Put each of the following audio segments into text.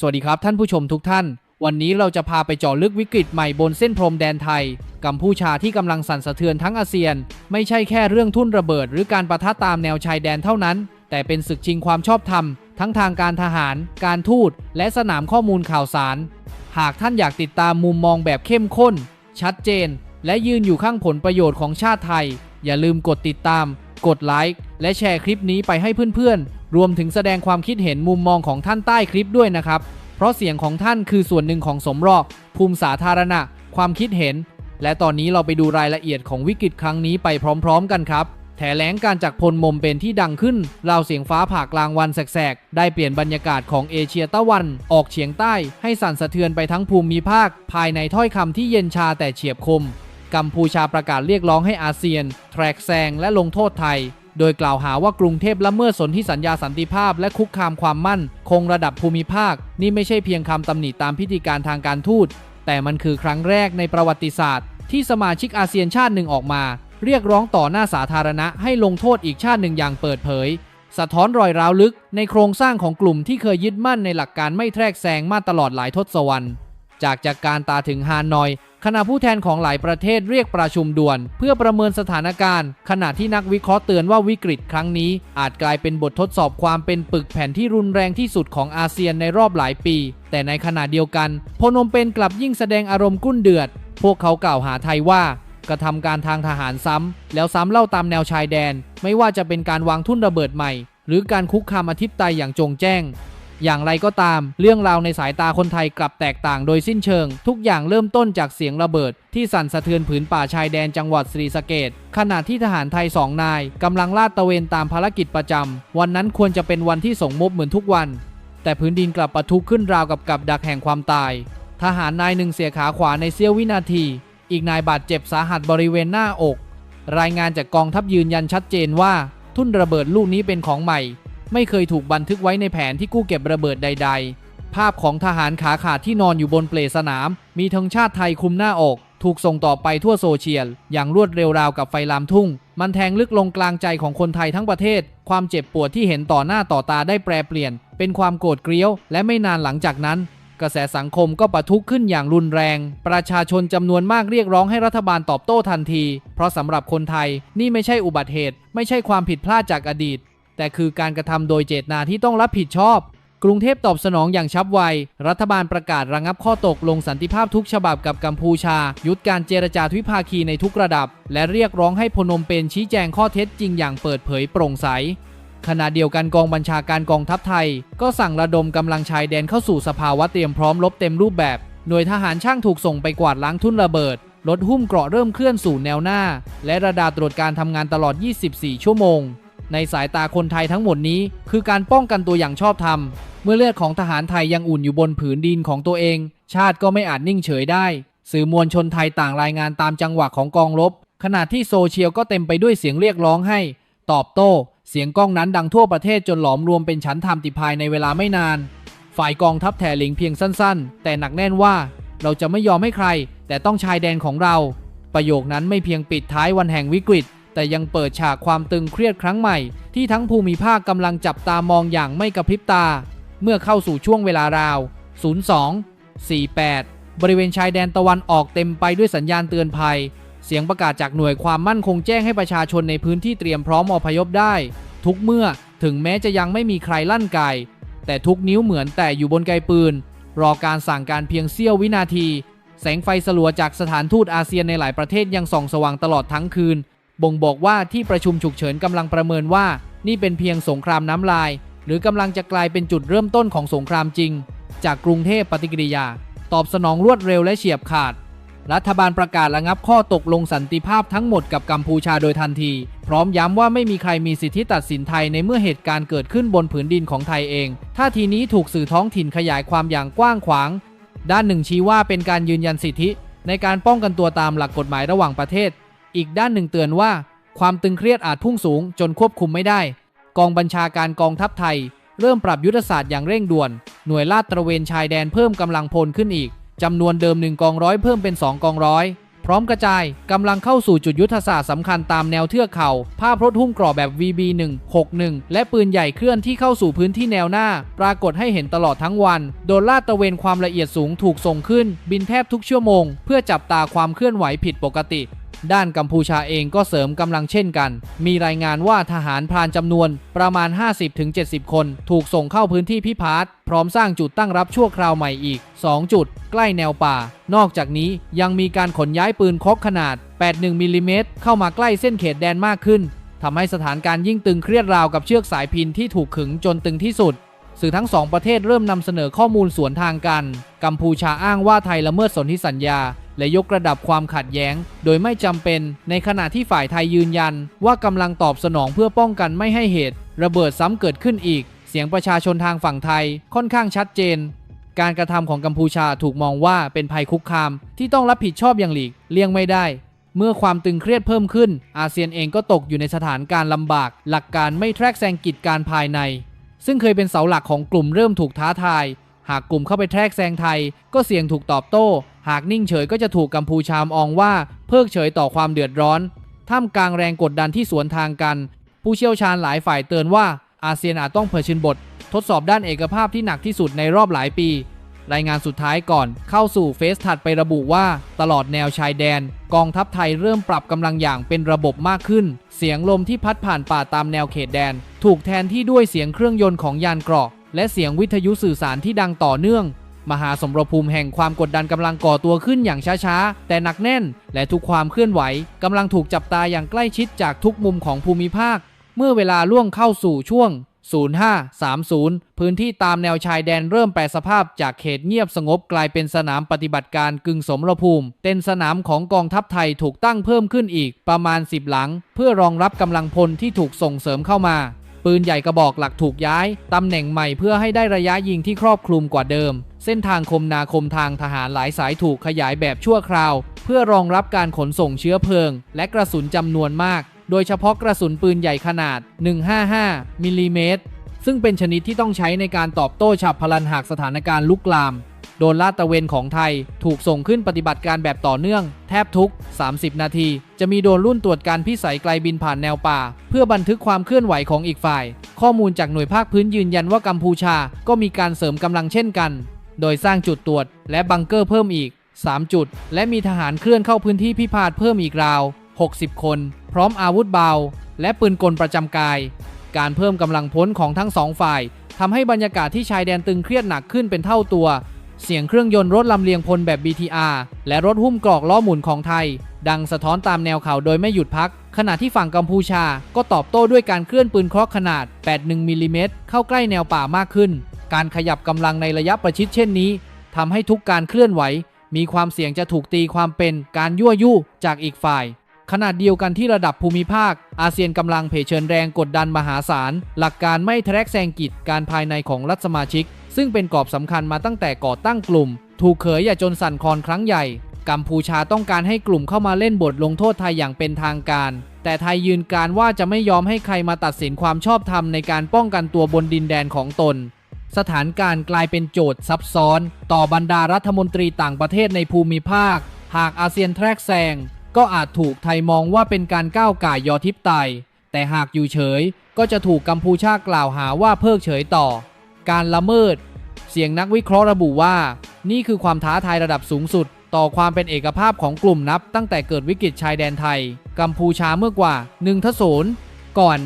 สวัสดีครับท่านผู้ชมทุกท่าน วันนี้เราจะพาไปเจาะลึกวิกฤตใหม่บนเส้นพรมแดนไทย กัมพูชาที่กำลังสั่นสะเทือนทั้งอาเซียน ไม่ใช่แค่เรื่องทุ่นระเบิด หรือการประทะตามแนวชายแดนเท่านั้น แต่เป็นศึกชิงความชอบธรรม ทั้งทางการทหาร การทูตและสนามข้อมูลข่าวสาร หากท่านอยากติดตามมุมมองแบบเข้มข้น ชัดเจน และยืนอยู่ข้างผลประโยชน์ของชาติไทย อย่าลืมกดติดตาม กดไลค์และแชร์คลิปนี้ไปให้เพื่อนๆ รวมถึงแสดงความคิดเห็นมุมมองของท่านใต้คลิปด้วยนะครับ เพราะเสียงของท่านคือส่วนหนึ่งของสมรอกภูมิสาธารณะ ความคิดเห็น และตอนนี้เราไปดูรายละเอียดของวิกฤตครั้งนี้ไปพร้อม ๆ กันครับแถลงการจากพลมมเป็นที่ดังขึ้นราวเสียงฟ้าผ่ากลางวันแสกๆ ได้เปลี่ยนบรรยากาศของเอเชียตะวัน ออกเฉียงใต้ให้สั่นสะเทือนไปทั้งภูมิภาค ภายในถ้อยคำที่เย็นชาแต่เฉียบคม กัมพูชาประกาศเรียกร้องให้อาเซียน แทรกแซงและลงโทษไทย โดยกล่าวหาว่ากรุงเทพละเมิดสนธิสัญญาสันติภาพและคุกคามความมั่น คงระดับภูมิภาค นี่ไม่ใช่เพียงคำตำหนิตามพิธีการทางการทูต แต่มันคือครั้งแรกในประวัติศาสตร์ ที่สมาชิกอาเซียนชาติหนึ่งออกมา เรียกร้องต่อหน้าสาธารณะให้ลงโทษอีกชาติหนึ่งอย่างเปิดเผย สะท้อนรอยร้าวลึก ในโครงสร้างของกลุ่มที่เคยยึดมั่นในหลักการไม่แทรกแซงมาตลอดหลายทศวรรษจากจากการตาถึงฮานอย คณะผู้แทนของหลายประเทศเรียกประชุมด่วน เพื่อประเมินสถานการณ์ ขณะที่นักวิเคราะห์เตือนว่าวิกฤตครั้งนี้ อาจกลายเป็นบททดสอบความเป็นปึกแผ่นที่รุนแรงที่สุดของอาเซียนในรอบหลายปี แต่ในขณะเดียวกันพนมเปญกลับยิ่งแสดงอารมณ์กุ้นเดือด พวกเขากล่าวหาไทยว่ากระทำการทางทหารซ้ำ แล้วซ้ำเล่าตามแนวชายแดน ไม่ว่าจะเป็นการวางทุ่นระเบิดใหม่ หรือการคุกคามอธิปไตยอย่างจงแจ้ง อย่างไรก็ตาม เรื่องราวในสายตาคนไทยกลับแตกต่างโดยสิ้นเชิง ทุกอย่างเริ่มต้นจากเสียงระเบิด ที่สั่นสะเทือนผืนป่าชายแดนจังหวัดศรีสะเกดขณะที่ทหารไทยสองนายกำลังลาดตระเวนตามภารกิจประจำวันนั้นควรจะเป็นวันที่ส่งมบเหมือนทุกวัน แต่พื้นดินกลับปะทุขึ้นราวกับกับดักแห่งความตาย ทหารนายหนึ่งเสียขาขวาในเสี้ยววินาที อีกนายบาดเจ็บสาหัสบริเวณหน้าอก รายงานจากกองทัพยืนยันชัดเจนว่า ทุ่นระเบิดลูกนี้เป็นของใหม่ ไม่เคยถูกบันทึกไว้ในแผนที่กู้เก็บระเบิดใด ๆ ภาพของทหารขาขาดที่นอนอยู่บนเปลสนาม มีธงชาติไทยคลุมหน้าอก ถูกส่งต่อไปทั่วโซเชียล อย่างรวดเร็วราวกับไฟลามทุ่ง มันแทงลึกลงกลางใจของคนไทยทั้งประเทศ ความเจ็บปวดที่เห็นต่อหน้าต่อตาได้แปรเปลี่ยน เป็นความโกรธเกรี้ยว และไม่นานหลังจากนั้นกระแสสังคมก็ปะทุขึ้นอย่างรุนแรง ประชาชนจำนวนมากเรียกร้องให้รัฐบาลตอบโต้ทันที เพราะสำหรับคนไทยนี่ไม่ใช่อุบัติเหตุ ไม่ใช่ความผิดพลาดจากอดีต แต่คือการกระทำโดยเจตนาที่ต้องรับผิดชอบ กรุงเทพตอบสนองอย่างฉับไว รัฐบาลประกาศระงับข้อตกลงสันติภาพทุกฉบับกับกัมพูชา ยุดการเจรจาทวิภาคีในทุกระดับ และเรียกร้องให้พนมเปญชี้แจงข้อเท็จจริงอย่างเปิดเผยโปร่งใสขณะเดียวกันกองบัญชาการกองทัพไทย ก็สั่งระดมกำลังชายแดนเข้าสู่สภาวะเตรียมพร้อมรบเต็มรูปแบบ หน่วยทหารช่างถูกส่งไปกวาดล้างทุ่นระเบิด รถหุ้มเกราะเริ่มเคลื่อนสู่แนวหน้า และระดาตรวจการทำงานตลอด 24 ชั่วโมง ในสายตาคนไทยทั้งหมดนี้ คือการป้องกันตัวอย่างชอบธรรม เมื่อเลือดของทหารไทยยังอุ่นอยู่บนผืนดินของตัวเอง ชาติก็ไม่อาจนิ่งเฉยได้ สื่อมวลชนไทยต่างรายงานตามจังหวะของกองรบขณะที่โซเชียลก็เต็มไปด้วยเสียงเรียกร้องให้ ตอบโต้ เสียงก้องนั้นดังทั่วประเทศจนหลอมรวมเป็นชั้นธรรมติภายในเวลาไม่นาน ฝ่ายกองทัพแถลิงเพียงสั้นๆ แต่หนักแน่นว่า เราจะไม่ยอมให้ใคร แต่ต้องชายแดนของเรา ประโยคนั้นไม่เพียงปิดท้ายวันแห่งวิกฤต แต่ยังเปิดฉากความตึงเครียดครั้งใหม่ ที่ทั้งภูมิภาคกำลังจับตามองอย่างไม่กระพริบตา เมื่อเข้าสู่ช่วงเวลาราว 02 48 บริเวณชายแดนตะวันออกเต็มไปด้วยสัญญาณเตือนภัย เสียงประกาศจากหน่วยความมั่นคงแจ้งให้ประชาชนในพื้นที่เตรียมพร้อมอพยพได้ ทุกเมื่อถึงแม้จะยังไม่มีใครลั่นไกแต่ทุกนิ้วเหมือนแต่อยู่บนไกปืน รอการสั่งการเพียงเสี้ยววินาที แสงไฟสลัวจากสถานทูตอาเซียนในหลายประเทศยังส่องสว่างตลอดทั้งคืน บ่งบอกว่าที่ประชุมฉุกเฉินกำลังประเมินว่า นี่เป็นเพียงสงครามน้ำลาย หรือกำลังจะกลายเป็นจุดเริ่มต้นของสงครามจริง จากกรุงเทพปฏิกิริยา ตอบสนองรวดเร็วและเฉียบขาด รัฐบาลประกาศระงับข้อตกลงสันติภาพทั้งหมดกับกัมพูชาโดยทันที พร้อมย้ำว่าไม่มีใครมีสิทธิตัดสินไทยในเมื่อเหตุการณ์เกิดขึ้นบนผืนดินของไทยเองท่าทีนี้ถูกสื่อท้องถิ่นขยายความอย่างกว้างขวาง ด้านหนึ่งชี้ว่าเป็นการยืนยันสิทธิ ในการป้องกันตัวตามหลักกฎหมายระหว่างประเทศ อีกด้านหนึ่งเตือนว่า ความตึงเครียดอาจพุ่งสูงจนควบคุมไม่ได้ กองบัญชาการกองทัพไทย เริ่มปรับยุทธศาสตร์อย่างเร่งด่วน หน่วยลาดตระเวนชายแดนเพิ่มกำลังพลขึ้นอีกจำนวนเดิม1กองร้อยเพิ่มเป็น2กองร้อยพร้อมกระจายกำลังเข้าสู่จุดยุทธศาสตร์สำคัญตามแนวเทือกเขา ภาพรถหุ้มกรอบแบบ VB161 และปืนใหญ่เคลื่อนที่เข้าสู่พื้นที่แนวหน้า ปรากฏให้เห็นตลอดทั้งวัน โดนลาดตระเวนความละเอียดสูงถูกส่งขึ้น บินแทบทุกชั่วโมง เพื่อจับตาความเคลื่อนไหวผิดปกติ ด้านกัมพูชาเองก็เสริมกำลังเช่นกัน มีรายงานว่าทหารพรานจำนวนประมาณ 50-70 คน ถูกส่งเข้าพื้นที่พิพาทพร้อมสร้างจุดตั้งรับชั่วคราวใหม่อีก 2 จุด ใกล้แนวป่า นอกจากนี้ยังมีการขนย้ายปืนคอกขนาด 81มิลลิเมตรเข้ามาใกล้เส้นเขตแดนมากขึ้นทำให้สถานการณ์ยิ่งตึงเครียดราวกับเชือกสายพินที่ถูกขึงจนตึงที่สุด สื่อทั้งสองประเทศเริ่มนำเสนอข้อมูลสวนทางกัน กัมพูชาอ้างว่าไทยละเมิดสนธิสัญญา และยกระดับความขัดแย้ง โดยไม่จำเป็น ในขณะที่ฝ่ายไทยยืนยัน ว่ากำลังตอบสนองเพื่อป้องกันไม่ให้เหตุ ระเบิดซ้ำเกิดขึ้นอีก เสียงประชาชนทางฝั่งไทยค่อนข้างชัดเจน การกระทำของกัมพูชาถูกมองว่าเป็นภัยคุกคาม ที่ต้องรับผิดชอบอย่างหลีกเลี่ยงไม่ได้ เมื่อความตึงเครียดเพิ่มขึ้น อาเซียนเองก็ตกอยู่ในสถานการณ์ลำบาก หลักการไม่แทรกแซงกิจการภายใน ซึ่งเคยเป็นเสาหลักของกลุ่มเริ่มถูกท้าทาย หากกลุ่มเข้าไปแทรกแซงไทย ก็เสี่ยงถูกตอบโต้ หากนิ่งเฉยก็จะถูกกัมพูชามองว่า เพิกเฉยต่อความเดือดร้อน ท่ามกลางแรงกดดันที่สวนทางกัน ผู้เชี่ยวชาญหลายฝ่ายเตือนว่าอาเซียนอาจต้องเผชิญบท ทดสอบด้านเอกภาพที่หนักที่สุดในรอบหลายปี รายงานสุดท้ายก่อนเข้าสู่เฟสถัดไประบุว่า ตลอดแนวชายแดน กองทัพไทยเริ่มปรับกำลังอย่างเป็นระบบมากขึ้น เสียงลมที่พัดผ่านป่าตามแนวเขตแดน ถูกแทนที่ด้วยเสียงเครื่องยนต์ของยานเกราะ และเสียงวิทยุสื่อสารที่ดังต่อเนื่อง มหาสมรภูมิแห่งความกดดันกำลังก่อตัวขึ้นอย่างช้าๆ แต่หนักแน่น และทุกความเคลื่อนไหวกำลังถูกจับตาอย่างใกล้ชิดจากทุกมุมของภูมิภาค เมื่อเวลาล่วงเข้าสู่ช่วง 0530 พื้นที่ตามแนวชายแดนเริ่มแปรสภาพจากเขตเงียบสงบกลายเป็นสนามปฏิบัติการกึ่งสมรภูมิเต็นสนามของกองทัพไทยถูกตั้งเพิ่มขึ้นอีกประมาณ 10 หลัง เพื่อรองรับกำลังพลที่ถูกส่งเสริมเข้ามา ปืนใหญ่กระบอกหลักถูกย้ายตำแหน่งใหม่เพื่อให้ได้ระยะยิงที่ครอบคลุมกว่าเดิม เส้นทางคมนาคมทางทหารหลายสายถูกขยายแบบชั่วคราว เพื่อรองรับการขนส่งเชื้อเพลิง และกระสุนจำนวนมาก โดยเฉพาะกระสุนปืนใหญ่ขนาด 155มิลลิเมตรซึ่งเป็นชนิดที่ต้องใช้ในการตอบโต้ฉับพลันหากสถานการณ์ลุกลาม โดนลาดตระเวนของไทย ถูกส่งขึ้นปฏิบัติการแบบต่อเนื่อง แทบทุก 30 นาที จะมีโดรนรุ่นตรวจการพิสัยไกลบินผ่านแนวป่า เพื่อบันทึกความเคลื่อนไหวของอีกฝ่าย ข้อมูลจากหน่วยภาคพื้นยืนยันว่ากัมพูชา ก็มีการเสริมกำลังเช่นกัน โดยสร้างจุดตรวจ และบังเกอร์เพิ่มอีก 3 จุด และมีทหารเคลื่อนเข้าพื้นที่พิพาทเพิ่มอีกราว 60 คน พร้อมอาวุธเบา และปืนกลประจำกาย การเพิ่มกำลังพ้นของทั้งสองฝ่ายทำให้บรรยากาศที่ชายแดนตึงเครียดหนักขึ้นเป็นเท่าตัว เสียงเครื่องยนต์รถลำเลียงพลแบบ BTR และรถหุ้มกรอกล้อหมุนของไทย ดังสะท้อนตามแนวเขาโดยไม่หยุดพัก ขณะที่ฝั่งกัมพูชาก็ตอบโต้ด้วยการเคลื่อนปืนเคราะห์ขนาด 81มิลลิเมตรเข้าใกล้แนวป่ามากขึ้น การขยับกำลังในระยะประชิดเช่นนี้ทำให้ทุกการเคลื่อนไหว มีความเสี่ยงจะถูกตีความเป็นการยั่วยุจากอีกฝ่ายขนาดเดียวกันที่ระดับภูมิภาค อาเซียนกำลังเผชิญแรงกดดันมหาศาล หลักการไม่แทรกแซงกิจการภายในของรัฐสมาชิก ซึ่งเป็นกรอบสำคัญมาตั้งแต่ก่อตั้งกลุ่ม ถูกเขยอย่าจนสั่นคลอนครั้งใหญ่ กัมพูชาต้องการให้กลุ่มเข้ามาเล่นบทลงโทษไทยอย่างเป็นทางการ แต่ไทยยืนการว่าจะไม่ยอมให้ใครมาตัดสินความชอบธรรมในการป้องกันตัวบนดินแดนของตน สถานการณ์กลายเป็นโจทย์ซับซ้อน ต่อบรรดารัฐมนตรีต่างประเทศในภูมิภาค หากอาเซียนแทรกแซงก็อาจถูกไทยมองว่าเป็นการก้าวก่ายยอทิพไตยแต่หากอยู่เฉยก็จะถูกกัมพูชากล่าวหาว่าเพิกเฉยต่อ การละเมิด เสียงนักวิเคราะห์ระบุว่า นี่คือความท้าทายระดับสูงสุด ต่อความเป็นเอกภาพของกลุ่มนับ ตั้งแต่เกิดวิกฤตชายแดนไทย กัมพูชาเมื่อกว่า1ทศนก่อน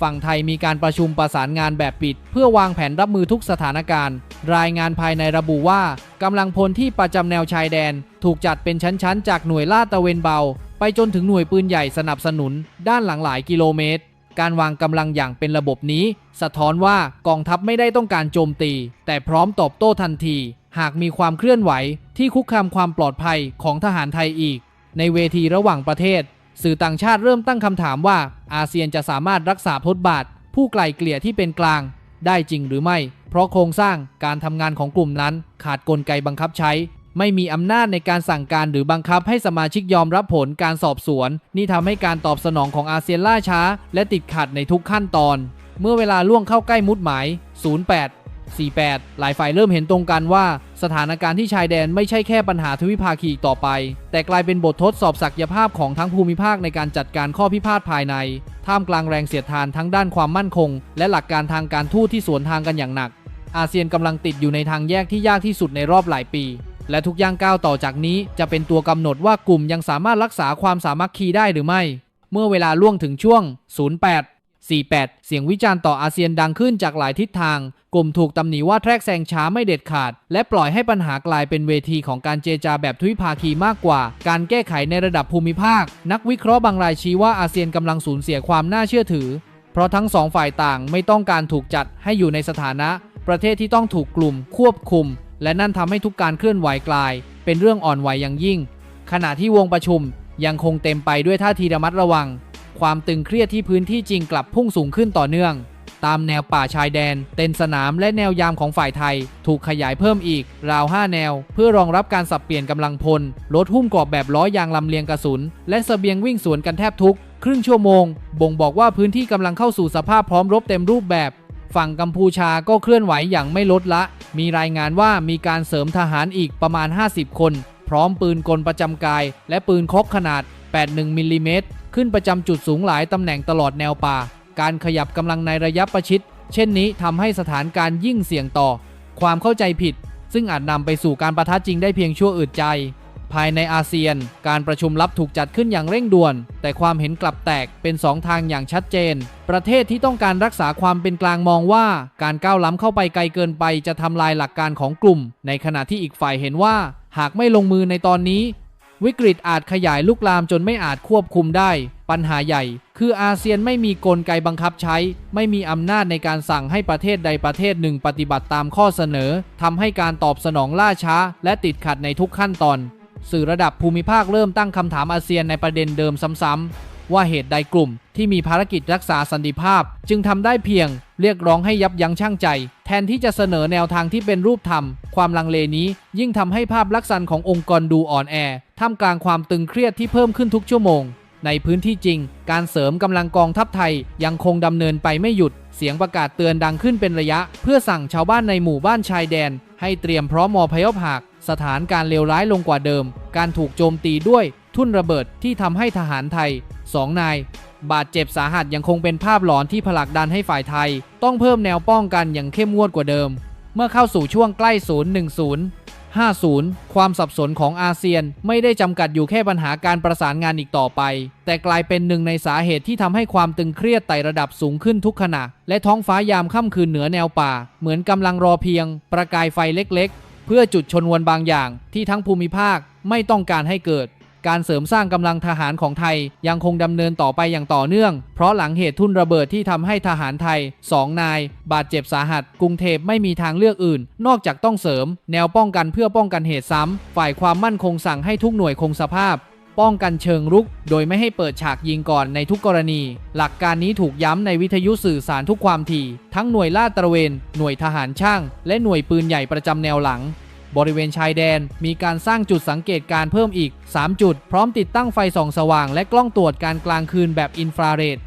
ฝั่งไทยมีการประชุมประสานงานแบบปิด เพื่อวางแผนรับมือทุกสถานการณ์ รายงานภายในระบุว่ากำลังพลที่ประจำแนวชายแดน ถูกจัดเป็นชั้นๆ จากหน่วยลาดตระเวนเบา ไปจนถึงหน่วยปืนใหญ่สนับสนุน ด้านหลังหลายกิโลเมตร การวางกำลังอย่างเป็นระบบนี้ สะท้อนว่ากองทัพไม่ได้ต้องการโจมตี แต่พร้อมตอบโต้ทันที หากมีความเคลื่อนไหวที่คุกคามความปลอดภัยของทหารไทยอีก ในเวทีระหว่างประเทศ สื่อต่างชาติเริ่มตั้งคำถามว่าอาเซียนจะสามารถรักษาพจบาท ผู้ไกลเกลี่ยที่เป็นกลาง ได้จริงหรือไม่ เพราะโครงสร้างการทำงานของกลุ่มนั้น ขาดกลไกบังคับใช้ ไม่มีอำนาจในการสั่งการหรือบังคับให้สมาชิกยอมรับผลการสอบสวน นี่ทำให้การตอบสนองของอาเซียนล่าช้า และติดขัดในทุกขั้นตอน เมื่อเวลาล่วงเข้าใกล้มุดหมาย 08 48 หลายฝ่ายเริ่มเห็นตรงกันว่า สถานการณ์ที่ชายแดนไม่ใช่แค่ปัญหาทวิภาคีต่อไป แต่กลายเป็นบททดสอบศักยภาพของทั้งภูมิภาคในการจัดการข้อพิพาทภายใน ท่ามกลางแรงเสียดทานทั้งด้านความมั่นคง และหลักการทางการทูตที่สวนทางกันอย่างหนัก อาเซียนกำลังติดอยู่ในทางแยกที่ยากที่สุดในรอบหลายปี และทุกย่างก้าวต่อจากนี้จะเป็นตัวกำหนดว่ากลุ่มยังสามารถรักษาความสามัคคีได้หรือไม่ เมื่อเวลาล่วงถึงช่วง 08 48 เสียงวิจารณ์ต่ออาเซียนดังขึ้นจากหลายทิศทาง กลุ่มถูกตำหนิว่าแทรกแซงช้าไม่เด็ดขาด และปล่อยให้ปัญหากลายเป็นเวทีของการเจรจาแบบทวิภาคีมากกว่า การแก้ไขในระดับภูมิภาค นักวิเคราะห์บางรายชี้ว่าอาเซียนกำลังสูญเสียความน่าเชื่อถือ เพราะทั้งสองฝ่ายต่างไม่ต้องการถูกจัดให้อยู่ในสถานะ ประเทศที่ต้องถูกกลุ่มควบคุม และนั่นทำให้ทุกการเคลื่อนไหวกลาย เป็นเรื่องอ่อนไหวอย่างยิ่ง ขณะที่วงประชุมยังคงเต็มไปด้วยท่าทีระมัดระวัง ความตึงเครียดที่พื้นที่จริงกลับพุ่งสูงขึ้นต่อเนื่อง ตามแนวป่าชายแดน เต็นสนามและแนวยามของฝ่ายไทย ถูกขยายเพิ่มอีก ราว 5 แนว เพื่อรองรับการสับเปลี่ยนกำลังพลรถหุ้มกรอบแบบล้อยางลำเลียงกระสุน และเสบียงวิ่งสวนกันแทบทุก ครึ่งชั่วโมง บ่งบอกว่าพื้นที่กำลังเข้าสู่สภาพพร้อมรบเต็มรูปแบบ ฝั่งกัมพูชาก็เคลื่อนไหวอย่างไม่ลดละ มีรายงานว่ามีการเสริมทหารอีกประมาณ 50 คน พร้อมปืนกลประจำกาย และปืนคกขนาด 81 มิลลิเมตร ขึ้นประจำจุดสูงหลายตำแหน่งตลอดแนวป่า การขยับกำลังในระยะประชิด เช่นนี้ทำให้สถานการณ์ยิ่งเสี่ยงต่อ ความเข้าใจผิด ซึ่งอาจนำไปสู่การประทะจริงได้เพียงชั่วอึดใจ ภายในอาเซียน การประชุมลับถูกจัดขึ้นอย่างเร่งด่วน แต่ความเห็นกลับแตกเป็นสองทางอย่างชัดเจน ประเทศที่ต้องการรักษาความเป็นกลางมองว่า การก้าวล้ำเข้าไปไกลเกินไปจะทำลายหลักการของกลุ่ม ในขณะที่อีกฝ่ายเห็นว่า หากไม่ลงมือในตอนนี้ วิกฤตอาจขยายลุกลามจนไม่อาจควบคุมได้ ปัญหาใหญ่ คืออาเซียนไม่มีกลไกบังคับใช้ ไม่มีอำนาจในการสั่งให้ประเทศใดประเทศหนึ่งปฏิบัติตามข้อเสนอทำให้การตอบสนองล่าช้า และติดขัดในทุกขั้นตอน สื่อระดับภูมิภาคเริ่มตั้งคำถามอาเซียนในประเด็นเดิมซ้ำๆ ว่าเหตุใดกลุ่มที่มีภารกิจรักษาสันติภาพ จึงทำได้เพียง เรียกร้องให้ยับยั้งชั่งใจ แทนที่จะเสนอแนวทางที่เป็นรูปธรรม ความลังเลนี้ยิ่งทำให้ภาพลักษณ์ขององค์กรดูอ่อนแอท่ามกลางความตึงเครียดที่เพิ่มขึ้นทุกชั่วโมง ในพื้นที่จริง การเสริมกำลังกองทัพไทยยังคงดำเนินไปไม่หยุด เสียงประกาศเตือนดังขึ้นเป็นระยะ เพื่อสั่งชาวบ้านในหมู่บ้านชายแดน ให้เตรียมพร้อมมอพยพหาก สถานการเลวร้ายลงกว่าเดิม การถูกโจมตีด้วยทุ่นระเบิดที่ทำให้ทหารไทยสองนาย บาดเจ็บสาหัสยังคงเป็นภาพหลอนที่ผลักดันให้ฝ่ายไทย ต้องเพิ่มแนวป้องกันอย่างเข้มงวดกว่าเดิม เมื่อเข้าสู่ช่วงใกล้ 010 50 ความสับสนของอาเซียนไม่ได้จำกัดอยู่แค่ปัญหาการประสานงานอีกต่อไป แต่กลายเป็นหนึ่งในสาเหตุที่ทำให้ความตึงเครียดไต่ระดับสูงขึ้นทุกขณะ และท้องฟ้ายามค่ำคืนเหนือแนวป่า เหมือนกำลังรอเพียง ประกายไฟเล็ก เพื่อจุดชนวนบางอย่างที่ทั้งภูมิภาคไม่ต้องการให้เกิด การเสริมสร้างกำลังทหารของไทยยังคงดำเนินต่อไปอย่างต่อเนื่อง เพราะหลังเหตุทุ่นระเบิดที่ทำให้ทหารไทย2นาย บาดเจ็บสาหัส กรุงเทพไม่มีทางเลือกอื่น นอกจากต้องเสริม แนวป้องกันเพื่อป้องกันเหตุซ้ำฝ่ายความมั่นคงสั่งให้ทุกหน่วยคงสภาพ ป้องกันเชิงรุก โดยไม่ให้เปิดฉากยิงก่อนในทุกกรณี หลักการนี้ถูกย้ำในวิทยุสื่อสารทุกความถี่ ทั้งหน่วยลาดตระเวน หน่วยทหารช่าง และหน่วยปืนใหญ่ประจำแนวหลัง บริเวณชายแดน มีการสร้างจุดสังเกตการเพิ่มอีก 3 จุด พร้อมติดตั้งไฟส่องสว่าง และกล้องตรวจการกลางคืนแบบอินฟราเรด